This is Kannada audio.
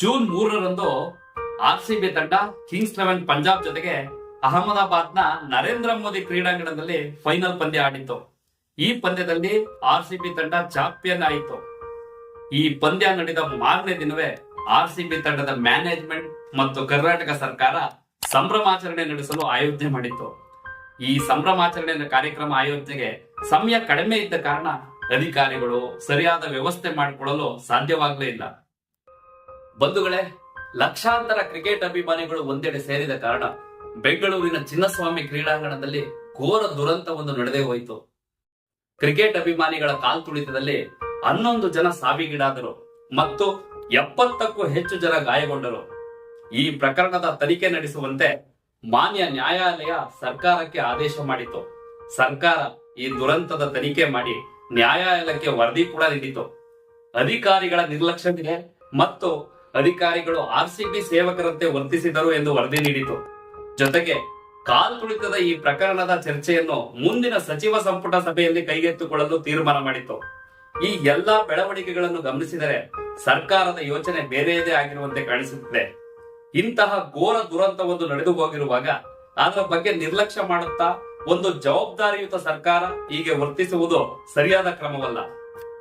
ಜೂನ್ ಮೂರರಂದು ಆರ್ ಸಿ ಬಿ ತಂಡ ಕಿಂಗ್ಸ್ ಲೆವೆನ್ ಪಂಜಾಬ್ ಜೊತೆಗೆ ಅಹಮದಾಬಾದ್ನ ನರೇಂದ್ರ ಮೋದಿ ಕ್ರೀಡಾಂಗಣದಲ್ಲಿ ಫೈನಲ್ ಪಂದ್ಯ ಆಡಿತ್ತು. ಈ ಪಂದ್ಯದಲ್ಲಿ ಆರ್ ಸಿ ಬಿ ತಂಡ ಚಾಂಪಿಯನ್ ಆಯಿತು. ಈ ಪಂದ್ಯ ನಡೆದ ಮಾರನೇ ದಿನವೇ ಆರ್ ಸಿ ಬಿ ತಂಡದ ಮ್ಯಾನೇಜ್ಮೆಂಟ್ ಮತ್ತು ಕರ್ನಾಟಕ ಸರ್ಕಾರ ಸಂಭ್ರಮಾಚರಣೆ ನಡೆಸಲು ಆಯೋಜನೆ ಮಾಡಿತ್ತು. ಈ ಸಂಭ್ರಮಾಚರಣೆ ಕಾರ್ಯಕ್ರಮ ಆಯೋಜನೆಗೆ ಸಮಯ ಕಡಿಮೆ ಇದ್ದ ಕಾರಣ ಅಧಿಕಾರಿಗಳು ಸರಿಯಾದ ವ್ಯವಸ್ಥೆ ಮಾಡಿಕೊಳ್ಳಲು ಸಾಧ್ಯವಾಗಲೇ ಇಲ್ಲ. ಬಂಧುಗಳೇ, ಲಕ್ಷಾಂತರ ಕ್ರಿಕೆಟ್ ಅಭಿಮಾನಿಗಳು ಒಂದೆಡೆ ಸೇರಿದ ಕಾರಣ ಬೆಂಗಳೂರಿನ ಚಿನ್ನಸ್ವಾಮಿ ಕ್ರೀಡಾಂಗಣದಲ್ಲಿ ಘೋರ ದುರಂತವೊಂದು ನಡೆದೇ ಹೋಯಿತು. ಕ್ರಿಕೆಟ್ ಅಭಿಮಾನಿಗಳ ಕಾಲ್ತುಳಿತದಲ್ಲಿ ಹನ್ನೊಂದು ಜನ ಸಾವಿಗೀಡಾದರು ಮತ್ತು ಎಪ್ಪತ್ತಕ್ಕೂ ಹೆಚ್ಚು ಜನ ಗಾಯಗೊಂಡರು. ಈ ಪ್ರಕರಣದ ತನಿಖೆ ನಡೆಸುವಂತೆ ಮಾನ್ಯ ನ್ಯಾಯಾಲಯ ಸರ್ಕಾರಕ್ಕೆ ಆದೇಶ ಮಾಡಿತು ಸರ್ಕಾರ ಈ ದುರಂತದ ತನಿಖೆ ಮಾಡಿ ನ್ಯಾಯಾಲಯಕ್ಕೆ ವರದಿ ಕೂಡ ನೀಡಿತು. ಅಧಿಕಾರಿಗಳ ನಿರ್ಲಕ್ಷ್ಯವಿದೆ ಮತ್ತು ಅಧಿಕಾರಿಗಳು ಆರ್ ಸಿ ಸೇವಕರಂತೆ ವರ್ತಿಸಿದರು ಎಂದು ವರದಿ ನೀಡಿತು. ಜೊತೆಗೆ ಕಾಲು ತುಳಿತದ ಈ ಪ್ರಕರಣದ ಚರ್ಚೆಯನ್ನು ಮುಂದಿನ ಸಚಿವ ಸಂಪುಟ ಸಭೆಯಲ್ಲಿ ಕೈಗೆತ್ತಿಕೊಳ್ಳಲು ತೀರ್ಮಾನ ಮಾಡಿತು. ಈ ಎಲ್ಲಾ ಬೆಳವಣಿಗೆಗಳನ್ನು ಗಮನಿಸಿದರೆ ಸರ್ಕಾರದ ಯೋಚನೆ ಬೇರೆಯದೇ ಆಗಿರುವಂತೆ ಕಾಣಿಸುತ್ತಿದೆ. ಇಂತಹ ಘೋರ ದುರಂತವೊಂದು ನಡೆದು ಹೋಗಿರುವಾಗ ಅದರ ಬಗ್ಗೆ ನಿರ್ಲಕ್ಷ್ಯ ಮಾಡುತ್ತಾ ಒಂದು ಜವಾಬ್ದಾರಿಯುತ ಸರ್ಕಾರ ಹೀಗೆ ವರ್ತಿಸುವುದು ಸರಿಯಾದ ಕ್ರಮವಲ್ಲ.